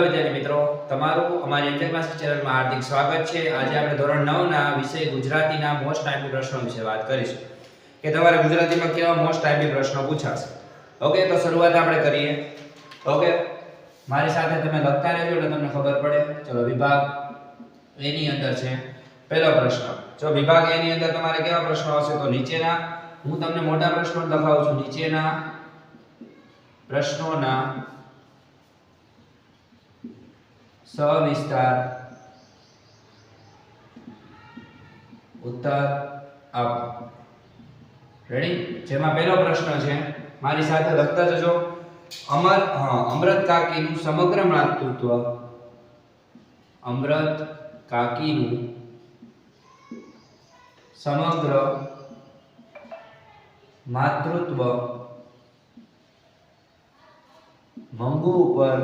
Hello વિદ્યાર્થી મિત્રો. તમારું અમારી ઇન્ટર ચેનલમાં હાર્દિક સ્વાગત છે. આજે આપણે ધોરણ 9 ના વિષય ગુજરાતીના મોસ્ટ ટાઈપી પ્રશ્નો વિશે વાત કરીશું. કે તમારે ગુજરાતીમાં કેવા મોસ્ટ ટાઈપી પ્રશ્નો પૂછાશે. ઓકે તો શરૂઆત આપણે કરીએ. ઓકે મારી સાથે તમે લખતા રહેજો એટલે તમને ખબર પડે. ચલો, વિભાગ એની અંદર છે. પહેલો પ્રશ્ન. જો વિભાગ એની અંદર તમારે કેવા પ્રશ્નો આવશે તો નીચેના. હું તમને મોટા પ્રશ્નો લખાવું છું. નીચેના પ્રશ્નોના સવિસ્તાર ઉત્તર આપો રેડી જેમાં પહેલો પ્રશ્ન છે, મારી સાથે લખતા જજો. અમર અમૃત કાકીનું સમગ્ર માતૃત્વ. અમૃત કાકીનું સમગ્ર માતૃત્વ. મંગુ ઉપર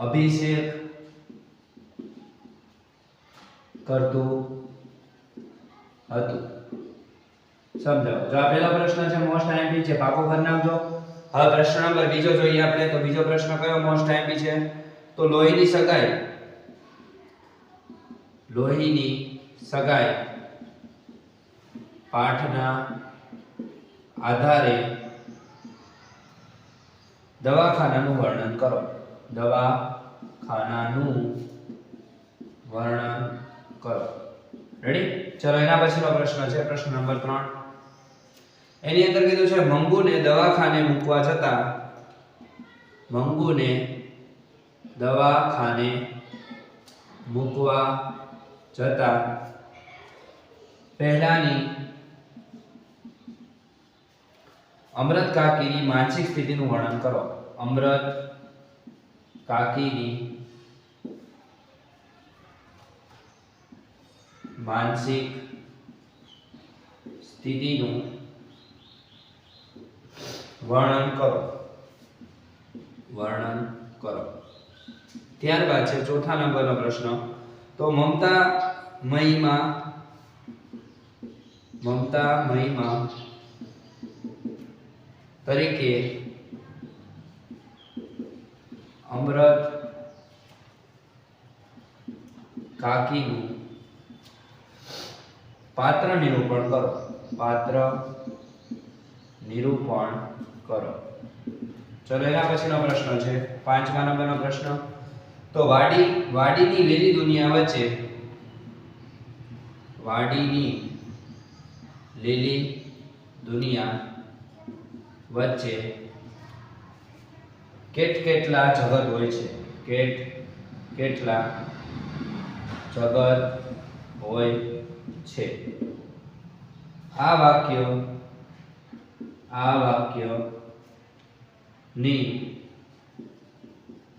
અભિષેક કરતું હતું. સમજાવો. જો આ પહેલો પ્રશ્ન છે મોસ્ટ આઈએમપી છે, પાકો ભર નાખજો હવે પ્રશ્ન નંબર બીજો જોઈએ આપણે, તો બીજો પ્રશ્ન કયો મોસ્ટ આઈએમપી છે? તો લોહીની સગાઈ. લોહીની સગાઈ પાઠના આધારે દવાખાનાનું વર્ણન કરો. દવાખાનાનું વર્ણન કરો. રેડી ચલો, એના પછીનો પ્રશ્ન છે. પ્રશ્ન નંબર 3 એની અંદર કીધું છે, મંગુને દવાખાને મૂકવા જતા મંગુને દવાખાને મૂકવા જતા પહેલાની અમૃત કાકીની માનસિક સ્થિતિનું વર્ણન કરો. અમૃત કાકીની માનસિક સ્થિતિનું વર્ણન કરો. વર્ણન કરો. ત્યારબાદ છે ચોથા નંબરનો પ્રશ્ન. તો મમતા મહિમા મમતા મહિમા તરીકે અમૃત કાકીનું પાત્ર નિરૂપણ કરો. પાત્ર નિરૂપણ કરો. ચલો, એના પછીનો પ્રશ્ન છે. પાંચમા નંબરનો પ્રશ્ન. તો વાડી, વાડીની લીલી દુનિયા વચ્ચે વાડીની લીલી દુનિયા વચ્ચે કેટ કેટલા જગત હોય છે? કેટ કેટલા જગત હોય છે. આ વાક્ય આ વાક્યની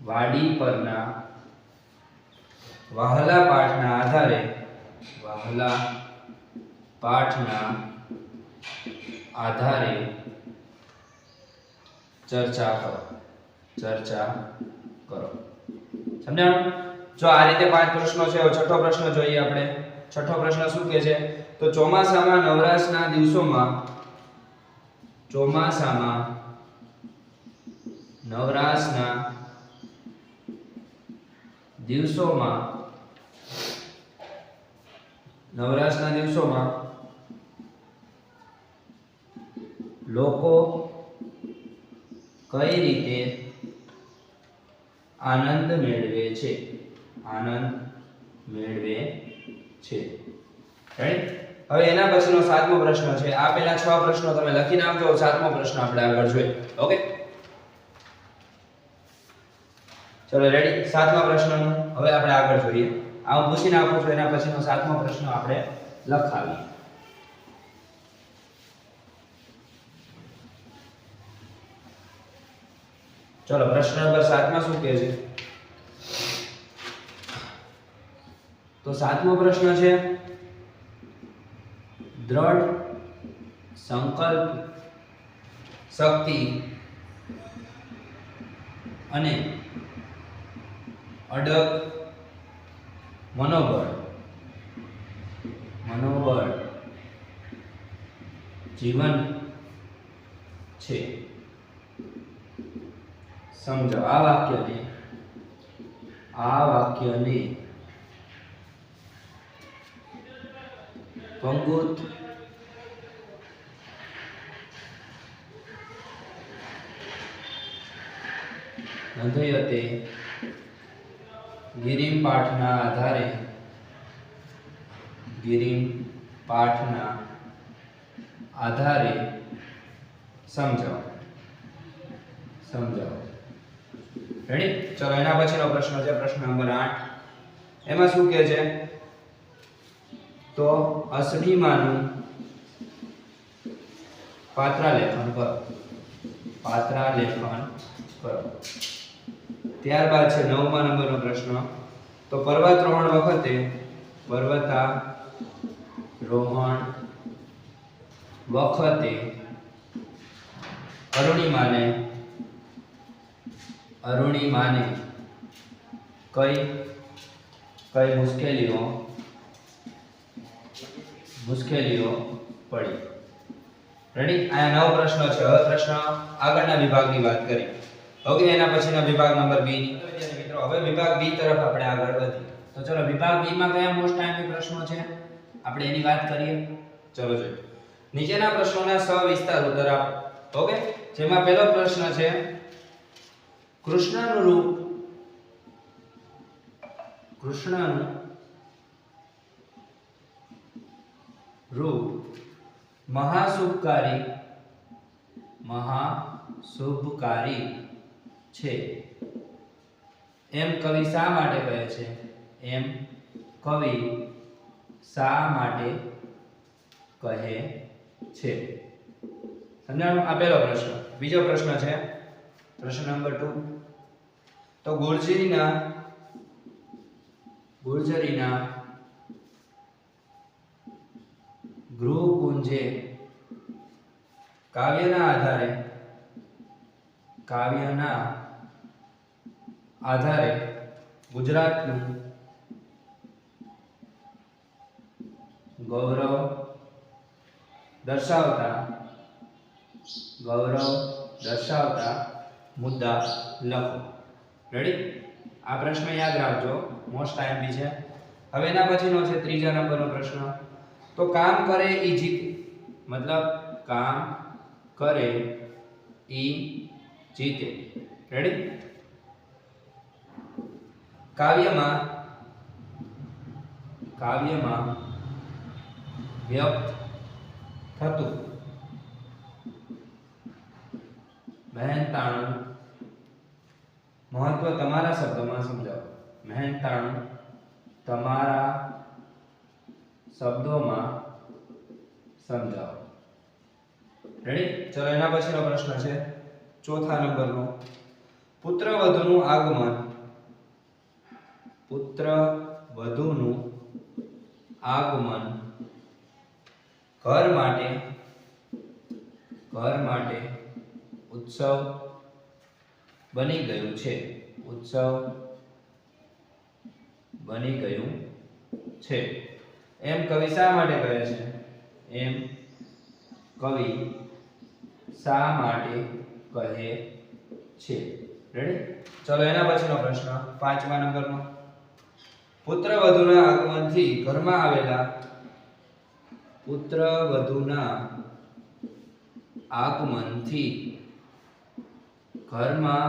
વાડી પરના વહાલા પાઠના આધારે, વહાલા પાઠના આધારે ચર્ચા કરો ચર્ચા કરો. સમજાણું? જો આ રીતે પાંચ પ્રશ્નો છે છઠ્ઠો પ્રશ્ન જોઈએ આપણે. છઠ્ઠો પ્રશ્ન શું કહે છે? તો ચોમાસામાં નવરાશના દિવસોમાં ચોમાસામાં નવરાશના દિવસોમાં નવરાશના દિવસોમાં લોકો કઈ રીતે આનંદ મેળવે છે? આનંદ મેળવે છે. રાઈટ હવે એના પછીનો સાતમો પ્રશ્ન છે. આ પહેલા છ પ્રશ્નો તમે લખી નાખજો. સાતમો પ્રશ્ન આપણે આગળ જોઈએ. ઓકે ચલો રેડી સાતમા પ્રશ્ન હવે આપણે આગળ જોઈએ. આ હું પૂછી નાખું છું, એના પછીનો સાતમો પ્રશ્ન આપણે લખાવીએ. ચલો, પ્રશ્ન નંબર સાતમાં શું કહે છે? તો સાતમો પ્રશ્ન છે. દ્રઢ સંકલ્પ શક્તિ અને અડગ મનોબળ. મનોબળ જીવન છે. સમજો આ વાક્યને. આ વાક્યને પંગુત. નોંધયતે ગિરિમ પાઠના આધારે ગિરિમ પાઠના આધારે સમજાવો. સમજાવો. રેડી ચલો, એના પછીનો પ્રશ્ન છે, પ્રશ્ન નંબર આઠ. એમાં શું કહે છે? તો અસડીમાંનું પાત્રા લેખન કરો. પાત્રા લેખન કરો. ત્યારબાદ છે નવમા નંબરનો પ્રશ્ન. તો પર્વતરોહણ વખતે પર્વતા રોહણ વખતે અરુણિમાને અરુણિમાને કઈ કઈ મુશ્કેલીઓ મુશ્કેલીઓ પડી. રેડી આયા નવ પ્રશ્નો છે. હવે પ્રશ્ન આગળના વિભાગની વાત કરી ઓકે, એના પછીના વિભાગ નંબર બી ની. મિત્રો, હવે વિભાગ બી તરફ આપણે આગળ વધીએ. તો ચલો, વિભાગ બી માં કયા મોસ્ટ ટાઈમની પ્રશ્નો છે? આપણે એની વાત કરીએ. ચલો, જોઈએ. નીચેના પ્રશ્નોના સવિસ્તાર ઉત્તર આપો. ઓકે? જેમાં પહેલો પ્રશ્ન છે, કૃષ્ણનું રૂપ, કૃષ્ણનું રૂપ મહાશુભકારી મહાશુભકારી છે. એમ કવિ શા માટે કહે છે? એમ કવિ શા માટે કહે છે? સમજાણું આ પહેલો પ્રશ્ન. બીજો પ્રશ્ન છે, પ્રશ્ન નંબર ટુ. તો ગુર્જરીના ગુર્જરીના ગૃહકુંજે કાવ્યના આધારે કાવ્યના આધારે ગુજરાતનું ગૌરવ દર્શાવતા ગૌરવ દર્શાવતા મુદ્દા લખો. રેડી આ પ્રશ્ન યાદ રાખજો. મોસ્ટ આઈએમપી છે. હવે એના પછીનો છે ત્રીજા નંબરનો પ્રશ્ન. તો કામ કરે ઈ જીતે મતલબ કામ કરે ઈ જીતે રેડી કાવ્યમાં કાવ્યમાં વ્યક્ત થતું મહેનતાણું મહત્વ તમારા શબ્દોમાં સમજાવો। મહેનતાણું તમારા શબ્દોમાં સમજાવો. રેડી ચલો, એના પછીનો પ્રશ્ન છે. ચોથા નંબરનો. પુત્ર વધુનું આગમન. પુત્ર વધુનું આગમન ઘર માટે ઘર માટે ઉત્સવ બની ગયું છે. ઉત્સવ બની ગયું છે. એમ કવિ શા માટે કહે છે? એમ કવિ શા માટે કહે છે? રેડી ચલો એના પછીનો પ્રશ્ન, પાંચમા નંબરનો. પુત્ર વધુના આગમનથી ઘરમાં આવેલા પુત્ર વધુના આગમનથી ઘરમાં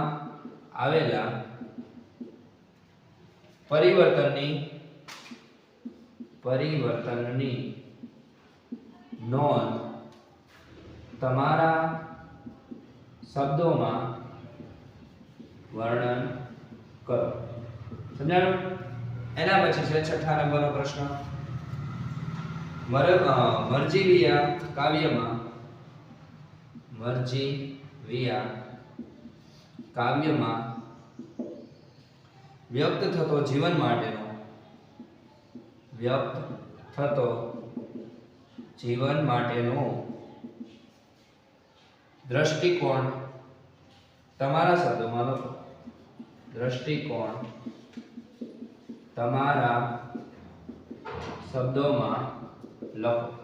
આવેલા પરિવર્તનની પરિવર્તનની નોંધ તમારા શબ્દોમાં વર્ણન કરો. સમજાણું? એના પછી છે છઠ્ઠા નંબરનો પ્રશ્ન. મરજીવિયા કાવ્યમાં મરજીવિયા કાવ્યમાં વ્યક્ત થતો જીવન માટેનો વ્યક્ત થતો જીવન માટેનો દ્રષ્ટિકોણ તમારા શબ્દોમાં લખો. દ્રષ્ટિકોણ તમારા શબ્દોમાં લખો.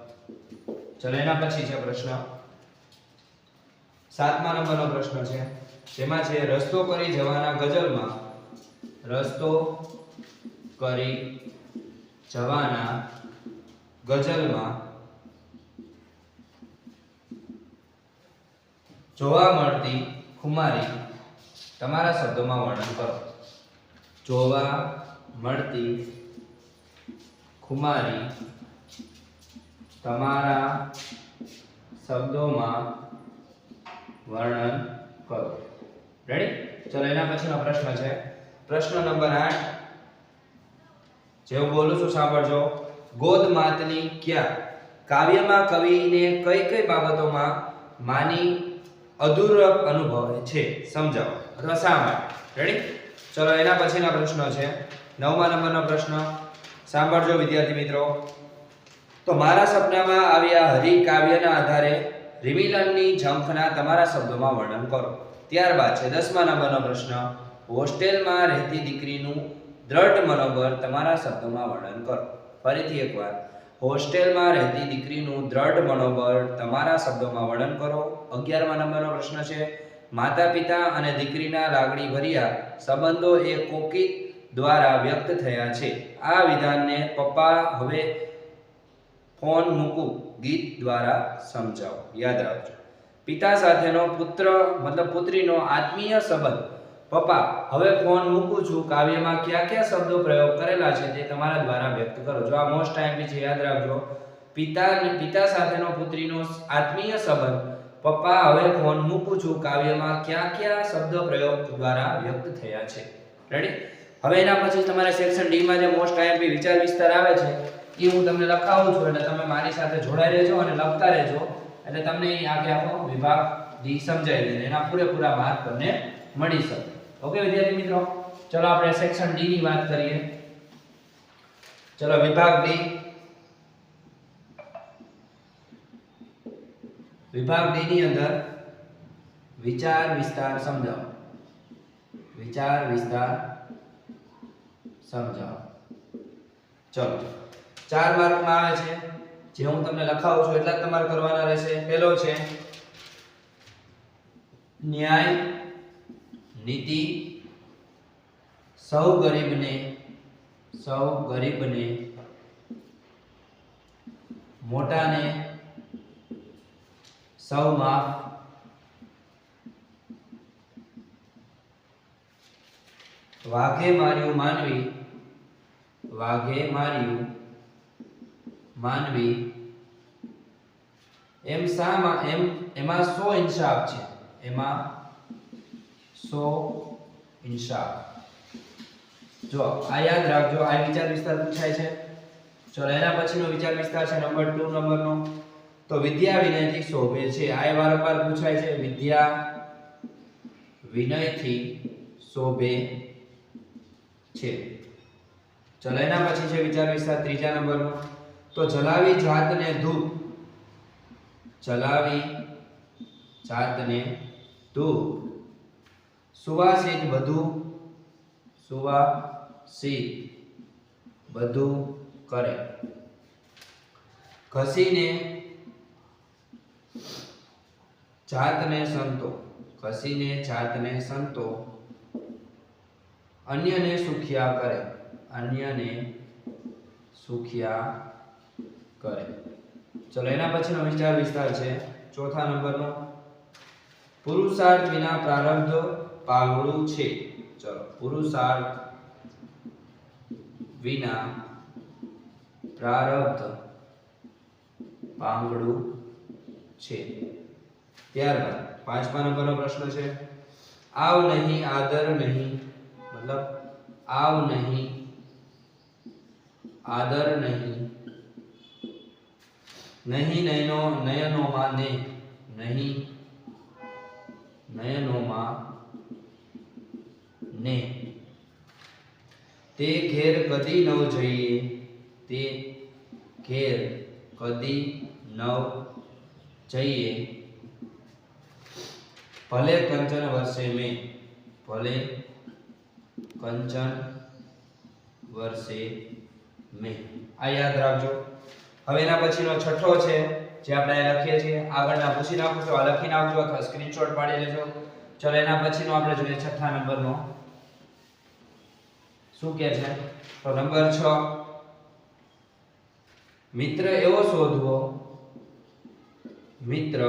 ચલો, એના પછી છે પ્રશ્ન. સાતમા નંબરનો પ્રશ્ન છે. જેમાં છે, રસ્તો કરી જવાના ગઝલમાં રસ્તો કરી જવાના ગઝલમાં જોવા મળતી ખુમારી તમારા શબ્દોમાં વર્ણન કરો. જોવા મળતી ખુમારી તમારા શબ્દોમાં વર્ણન કરો. રેડી ચલો, એના પછીનો પ્રશ્ન છે. પ્રશ્ન નંબર 8 જેવું બોલું છું, સાંભળજો. ગોદ માતની ક્યાં? કાવ્યમાં કવિને કઈ કઈ બાબતોમાં માની અધૂર અનુભવે છે? સમજાવો. અથવા શા માટે રેડી ચલો, એના પછીના પ્રશ્નો છે. નવમા નંબરનો પ્રશ્ન. સાંભળજો, વિદ્યાર્થી મિત્રો. તો મારા સપનામાં આવ્યા હરિ કાવ્યના આધારે રિમિલનની ઝંખના તમારા શબ્દોમાં વર્ણન કરો. ત્યારબાદ છે દસમા નંબરનો પ્રશ્ન. હોસ્ટેલમાં રહેતી દીકરીનું દ્રઢ મનોબળ તમારા શબ્દોમાં વર્ણન કરો. ફરીથી એકવાર, હોસ્ટેલમાં રહેતી દીકરીનું દ્રઢ મનોબળ તમારા શબ્દોમાં વર્ણન કરો. અગિયારમા નંબરનો પ્રશ્ન છે માતા પિતા અને દીકરીના લાગણી ભર્યા સંબંધો એ કોકિત દ્વારા વ્યક્ત થયા છે. આ વિધાનને પપ્પા હવે ફોન મૂકું, ગીત દ્વારા સમજાવો. યાદ રાખજો. પિતા સાથેનો પુત્ર, મતલબ પુત્રીનો આત્મીય સંબંધ પપ્પા, હવે ફોન મૂકું છું. કાવ્યમાં કયા કયા શબ્દો પ્રયોગ કરેલા છે તે તમારા દ્વારા વ્યક્ત કરો. જો આ મોસ્ટ ટાઈમ છે યાદ રાખજો. પિતા પિતા સાથેનો પુત્રીનો આત્મીય સંબંધ. પપ્પા, હવે ફોન મૂકું છું. કાવ્યમાં કયા કયા શબ્દો પ્રયોગ દ્વારા વ્યક્ત થયા છે. રેડી હવે એના પછી તમારે સેક્શન ડી માં જે મોસ્ટ આઈએમપી વિચાર વિસ્તાર આવે છે, એ હું તમને લખાવું છું એટલે તમે મારી સાથે જોડાઈ રહેજો અને લખતા રહેજો. એટલે તમને આખે આખો વિભાગ ડી સમજાઈ દે એના પૂરેપૂરા માર્ક તમને મળી શકે ઓકે વિદ્યાર્થી મિત્રો, ચલો આપણે સેક્શન ડી ની વાત કરીએ. ચલો, વિભાગ ડી વિભાગ ડી ની અંદર વિચાર, વિસ્તાર, સમજાવો. વિચાર, વિસ્તાર, સમજાવો. ચલો, ચાર માર્કમાં આવે છે. જે હું તમને લખાવું છું, એટલા જ તમારે કરવાના રહેશે. પહેલો છે ન્યાય નીતિ, સૌ ગરીબને સૌ ગરીબને, મોટાને, સૌ માફ. વાઘે માર્યું માનવી, વાઘે માર્યું માનવી. એમ શામાં એમ, એમાં સો ઇન્સાફ છે. એમાં સો ઇન્શા જો આ યાદ રાખજો, આ વિચાર વિસ્તાર પૂછાય છે. ચલો, એના પછીનો વિચાર વિસ્તાર છે નંબર 2 નંબરનો. તો વિદ્યા વિનયથી શોભે છે. આ વારંવાર પૂછાય છે, વિદ્યા વિનયથી શોભે છે. ચલો, એના પછી છે વિચાર વિસ્તાર ત્રીજા નંબરનો. તો જલાવી જાતને ધૂપ. જલાવી જાતને ધૂપ. સુવાસિત બધું? સુવાસિત બધું કરે. ઘસીને જાતને સંતો, ઘસીને જાતને સંતો. અન્યને સુખિયા કરે, અન્યને સુખિયા કરે. ચલો, એના પછીનો વિચાર વિસ્તાર છે. ચોથા નંબરનો. પુરુષાર્થ વિના પ્રારબ્ધ પાગળું છે. ચલો, પુરુષાર્થ વિના પ્રારબ્ધ પાંગડું છે. ત્યારબાદ પાંચમા નંબરનો પ્રશ્ન છે. આવ નહીં, આદર નહીં, મતલબ આવ નહીં, આદર નહીં નહીં નયનો, નયનોમાં ને, નહીં, નયનોમાં ને તે ઘેર કદી ન જઈએ, તે ઘેર કદી ન જઈએ. ભલે કંચન વર્ષે મેં, ભલે કંચન વર્ષે મેં. આ યાદ રાખજો. હવે એના પછીનો છઠ્ઠો છે, જે આપણે લખીએ છીએ. આગળના પૂછી નાખો છો આ લખી નાખજો અથવા સ્ક્રીનશોટ પાડી લેજો. ચલો એના પછીનો આપણે જોઈએ છઠ્ઠા નંબરનો. શું કહે છે? તો નંબર 6 મિત્ર એવો શોધવો, મિત્ર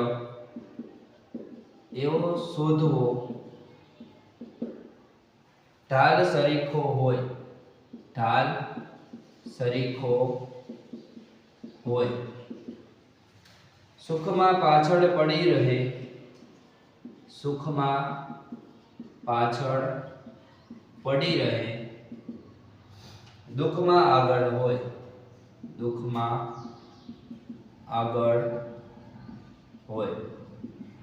એવો શોધવો, ઢાલ સરીખો હોય, ઢાલ સરીખો હોય. સુખમાં પાછળ પડી રહે, સુખમાં પાછળ પડી રહે. દુઃખમાં આગળ હોય. દુઃખમાં આગળ હોય.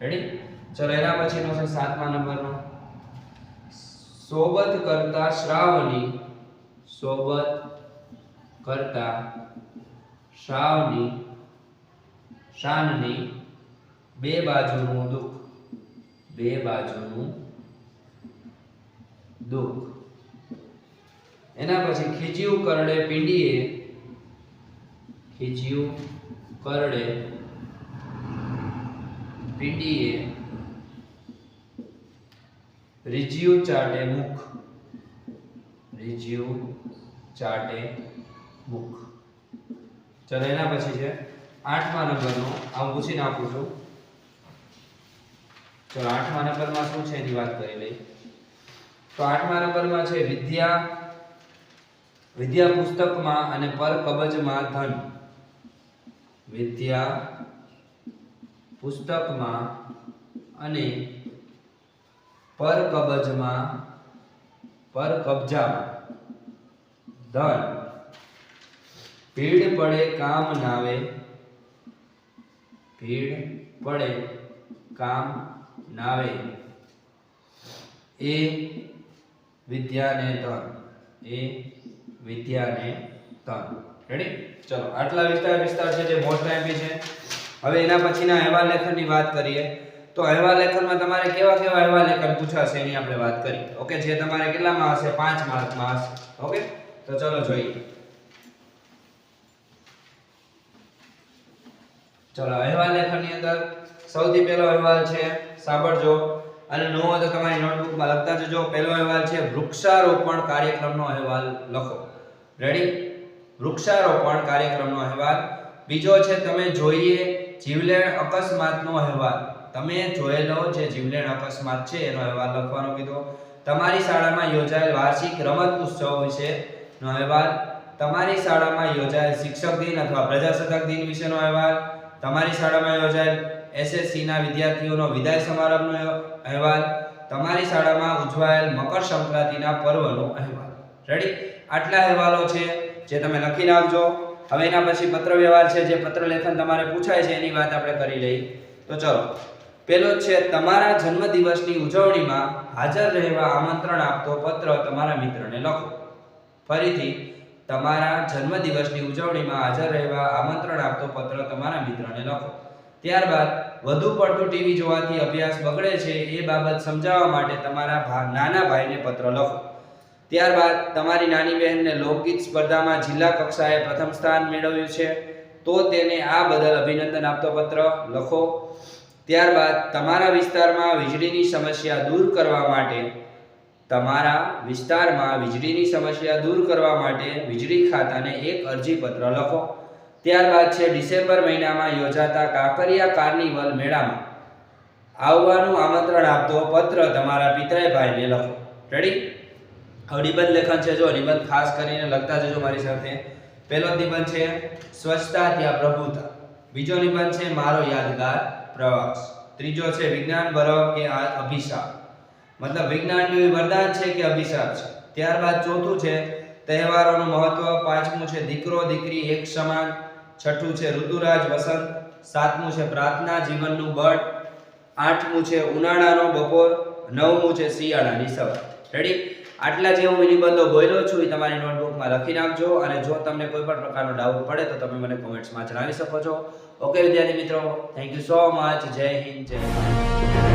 રેડી ચલો, એના પછીનો છે સાતમા નંબરનો. સોબત કરતા શ્રાવણી, સોબત કરતા શ્રાવણી શાનની બે બાજુનું દુઃખ. બે બાજુનું દુઃખ. એના પછી ખીજ્યું કરડે પીંડીએ, ખીજ્યું કરડે પીંડીએ, રીજ્યું ચાટે મુખ, રીજ્યું ચાટે મુખ. ચલો, એના પછી છે, આઠમા નંબરનો આ હું પૂછીને આપું છું. ચલો, આઠમા નંબરમાં શું છે એની વાત કરી લઈ તો આઠમા નંબરમાં છે, વિદ્યા વિદ્યા પુસ્તકમાં અને પર કબજમાં ધન. વિદ્યા પુસ્તકમાં અને પર કબજમાં, પર કબજામાં ધન. ભીડ પડે કામ નાવે ભીડ પડે કામ નાવે એ વિદ્યાને ધન. એ વિદ્યાને તન. રેડી ચલો, આટલા વિસ્તાર વિસ્તાર છે જે મોસ્ટ એમપી છે. હવે એના પછીના અહેવાલ લેખનની વાત કરીએ. તો અહેવાલ લેખનમાં તમારે કેવા કેવા અહેવાલ લેખન પૂછાશે એની આપણે વાત કરી. ઓકે, જે તમારે કેટલામાં હશે? પાંચ માર્કમાં હશે. ઓકે? તો ચલો જોઈએ. ચલો, અહેવાલ લેખનની અંદર સૌથી પહેલો અહેવાલ છે, સાંભળજો. અને નો હોય તો તમારી નોટબુકમાં લખતા જજો. પહેલો અહેવાલ છે, વૃક્ષારોપણ કાર્યક્રમનો અહેવાલ લખો. રેડી વૃક્ષારોપણ કાર્યક્રમનો અહેવાલ. બીજો છે, તમે જોઈએ જીવલેણ અકસ્માતનો અહેવાલ. તમે જોયેલો જે જીવલેણ અકસ્માત છે, એનો અહેવાલ લખવાનો કીધો. તમારી શાળામાં યોજાયેલ વાર્ષિક રમત ઉત્સવ વિશેનો અહેવાલ. તમારી શાળામાં યોજાયેલ શિક્ષક દિન અથવા પ્રજાસત્તાક દિન વિશેનો અહેવાલ. તમારી શાળામાં યોજાયેલ એસએસસી ના વિદ્યાર્થીઓનો વિદાય સમારંભનો અહેવાલ, તમારી શાળામાં ઉજવાયેલ મકર સંક્રાંતિના પર્વનો અહેવાલ. રેડી આટલા અહેવાલો છે જે તમે લખી નાખજો હવે એના પછી પત્ર વ્યવહાર છે, જે પત્ર લેખન તમારે પૂછાય છે, એની વાત આપણે કરી લઈ તો ચલો. પેલો છે, તમારા જન્મદિવસની ઉજવણીમાં હાજર રહેવા આમંત્રણ આપતો પત્ર તમારા મિત્રને લખો. ફરીથી, તમારા જન્મદિવસની ઉજવણીમાં હાજર રહેવા આમંત્રણ આપતો પત્ર તમારા મિત્રને લખો. ત્યારબાદ વધુ પડતું ટીવી જોવાથી અભ્યાસ બગડે છે એ બાબત સમજાવવા માટે તમારા નાના ભાઈને પત્ર લખો. ત્યારબાદ તમારી નાની બહેનને લોકગીત સ્પર્ધામાં જિલ્લા કક્ષાએ પ્રથમ સ્થાન મેળવ્યું છે, તો તેને આ બદલ અભિનંદન આપતો પત્ર લખો. ત્યારબાદ તમારા વિસ્તારમાં વીજળીની સમસ્યા દૂર કરવા માટે, તમારા વિસ્તારમાં વીજળીની સમસ્યા દૂર કરવા માટે વીજળી ખાતાને એક અરજી પત્ર લખો. ત્યારબાદ છે ડિસેમ્બર મહિનામાં યોજાતા કાંકરિયા કાર્નિવલ મેળામાં. આવવાનું આમંત્રણ આપતો પત્ર તમારા પિતરાય ભાઈને લખો. રેડી હવે નિબંધ લેખન છે, જો નિબંધ ખાસ કરીને લખતા જજો મારી સાથે. પહેલો નિબંધ છે, સ્વચ્છતા ત્યાં પ્રભુતા. બીજો નિબંધ છે, મારો યાદગાર પ્રવાસ. ત્રીજો છે, વિજ્ઞાન બરફ કે અભિશાપ? મતલબ વિજ્ઞાનનું વરદાન છે કે અભિશાપ છે. ત્યારબાદ ચોથું છે તહેવારોનું મહત્વ પાંચમું છે દીકરો, દીકરી, એક સમાન. છઠ્ઠું છે ઋતુરાજ, વસંત. સાતમું છે પ્રાર્થના, જીવનનું બળ. આઠમું છે ઉનાળાનો બપોર. નવમું છે શિયાળાની સવાર. રેડી આટલા જે હું નિબંધો બોલ્યો છું એ તમારી નોટબુકમાં લખી નાખજો અને જો તમને કોઈ પણ પ્રકારનો ડાઉટ પડે તો તમે મને કોમેન્ટ્સમાં જણાવી શકો છો. ઓકે વિદ્યાર્થી મિત્રો થેન્ક યુ સો મચ જય હિન્દ, જય ભારત.